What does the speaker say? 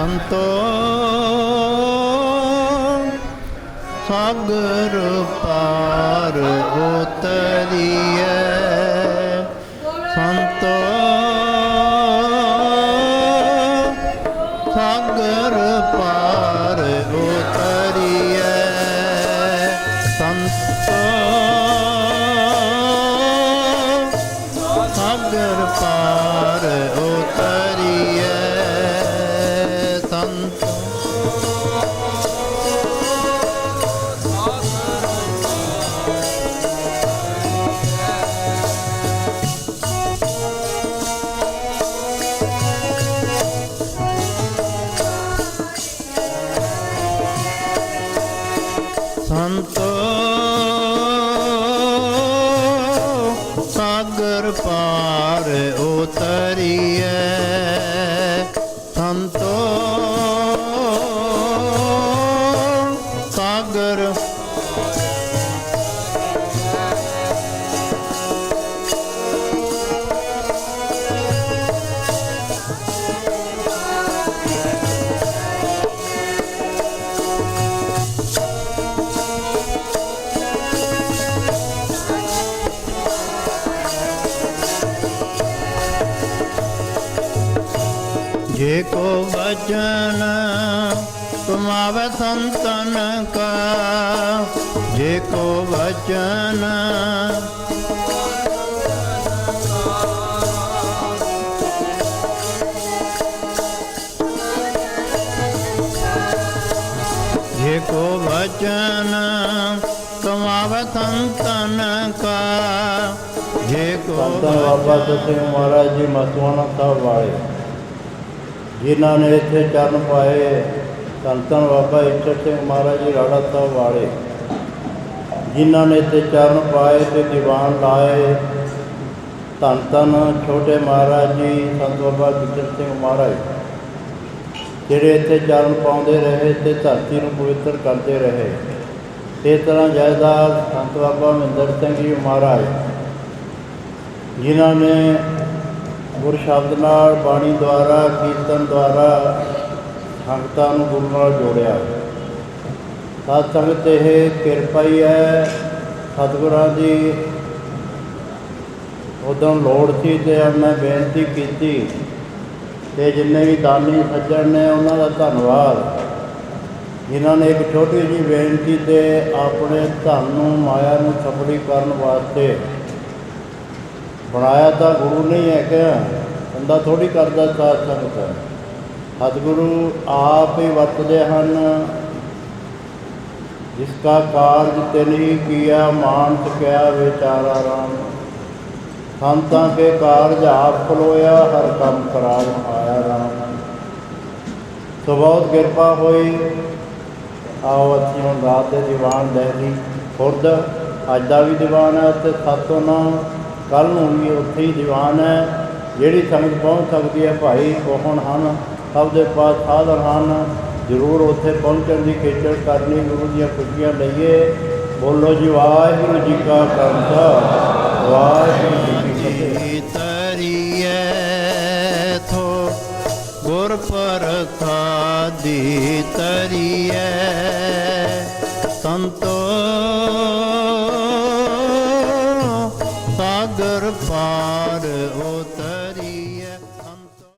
ਸੰਤੋ ਸਾਗਰ ਪਾਰ ਉਤਰੀਐ। ਸੰਤੋ ਸਾਗਰ ਪਾਰ ਉਤਰੀਐ। ਸੰਤੋ ਸਾਗਰ ਪਾਰ ਉਤਰੀਐ। ਸੰਤੋ ਜੇ ਕੋ ਵਚਨ ਤੁਮਾਵੇ ਸੰਤਨ ਕਾ ਜੇ ਕੋ ਵਚਨ ਜੇ ਕੋ ਵਚਨ ਤੁਮਾਵੇ ਸੰਤਨ ਕਾ ਜੇ ਕੋ ਸੰਤਨ ਬਾਬਾ ਦਸੇ ਮਹਾਰਾਜ ਜੀ ਮਸਵਾਣਾ ਸਾਹਿਬ ਵਾਲੇ ਜਿਨ੍ਹਾਂ ਨੇ ਇੱਥੇ ਚਰਨ ਪਾਏ, ਸੰਤਨ ਬਾਬਾ ਈਸ਼ਰ ਸਿੰਘ ਮਹਾਰਾਜ ਜੀ, ਰਾੜਾ ਸਾਹਿਬ ਵਾਲੇ। ਜਿਨ੍ਹਾਂ ਨੇ ਇੱਥੇ ਚਰਨ ਪਾਏ ਤੇ ਦੀਵਾਨ ਲਾਏ ਧੰਨ ਧੰਨ ਛੋਟੇ ਮਹਾਰਾਜ ਜੀ, ਸੰਤ ਬਾਬਾ ਕਿਸ਼ਨ ਸਿੰਘ ਮਹਾਰਾਜ। ਜਿਹੜੇ ਇੱਥੇ ਚਰਨ ਪਾਉਂਦੇ ਰਹੇ ਤੇ ਧਰਤੀ ਨੂੰ ਪਵਿੱਤਰ ਕਰਦੇ ਰਹੇ। ਇਸ ਤਰ੍ਹਾਂ ਜਾਇਦਾਦ ਸੰਤ ਬਾਬਾ ਮਹਿੰਦਰ ਸਿੰਘ ਜੀ ਮਹਾਰਾਜ, ਜਿਨ੍ਹਾਂ ਨੇ ਗੁਰ ਸ਼ਬਦ ਨਾਲ, ਬਾਣੀ ਦੁਆਰਾ, ਕੀਰਤਨ ਦੁਆਰਾ ਸੰਗਤਾਂ ਨੂੰ ਗੁਰੂ ਨਾਲ ਜੋੜਿਆ। ਸਾਧ ਸੰਗਤ ਇਹ ਕਿਰਪਾ ਹੀ ਹੈ, ਸਤਿਗੁਰਾਂ ਦੀ ਉਦੋਂ ਲੋੜ ਸੀ ਤੇ ਮੈਂ ਬੇਨਤੀ ਕੀਤੀ ਤੇ ਜਿੰਨੇ ਵੀ ਦਾਨੀ ਸੱਜਣ ਨੇ, ਉਹਨਾਂ ਦਾ ਧੰਨਵਾਦ। ਜਿਨ੍ਹਾਂ ਨੇ ਇੱਕ ਛੋਟੀ ਜਿਹੀ ਬੇਨਤੀ ਤੇ ਆਪਣੇ ਧਨ ਨੂੰ, ਮਾਇਆ ਨੂੰ ਸਫਲੀ ਕਰਨ ਵਾਸਤੇ ਬਣਾਇਆ ਤਾਂ ਗੁਰੂ ਨਹੀਂ ਹੈ ਕਿ ਬੰਦਾ ਥੋੜੀ ਕਰਦਾ ਸਾਧ ਸੰਗਤ ਸਤਿਗੁਰੂ ਆਪ ਹੀ ਵਰਤਦੇ ਹਨ। ਜਿਸ ਕਾ ਕਾਰਜ ਤਿਨ ਕੀਆ, ਮਾਨਸ ਕਿਆ ਵਿਚਾਰਾ ਰਾਮ। ਸੰਤਾਂ ਕੇ ਕਾਰਜ ਆਪ ਖਲੋਇਆ, ਹਰ ਕੰਮ ਕਰਾਵ ਆਇਆ ਰਾਮ। ਸੋ ਬਹੁਤ ਕਿਰਪਾ ਹੋਈ। ਆਓ ਅਸੀਂ ਹੁਣ ਰਾਤ ਦੇ ਦੀਵਾਨ ਦਹਿਲੀ ਖੁਰਦ, ਅੱਜ ਦਾ ਵੀ ਦੀਵਾਨ ਹੈ ਤੇ ਸਾਤੋਂ ਨੌ ਕੱਲ ਨੂੰ ਵੀ ਉੱਥੇ ਹੀ ਦੀਵਾਨ ਹੈ। ਜਿਹੜੀ ਸੰਗਤ ਪਹੁੰਚ ਸਕਦੀ ਹੈ ਭਾਈ ਕੋਹਣ ਹਨ। ਸਭ ਦੇ ਪਾਸ ਸਾਧਨ ਹਨ। ਜ਼ਰੂਰ ਉੱਥੇ ਪਹੁੰਚਣ ਦੀ ਖੇਚਲ ਕਰਨੀ, ਗੁਰੂ ਦੀਆਂ ਖੁਸ਼ੀਆਂ ਲਈਏ। ਬੋਲੋ ਜੀ, ਵਾਹਿਗੁਰੂ ਜੀ ਕਾ ਖਾਲਸਾ। ਵਾਹਿਗੁਰੂ ਜੀ ਕੀ ਫਤਿਹ। ਤਰੀਐ ਥੋ, ਗੁਰ ਦੀ ਤਰੀਐ ਸੰਤੋ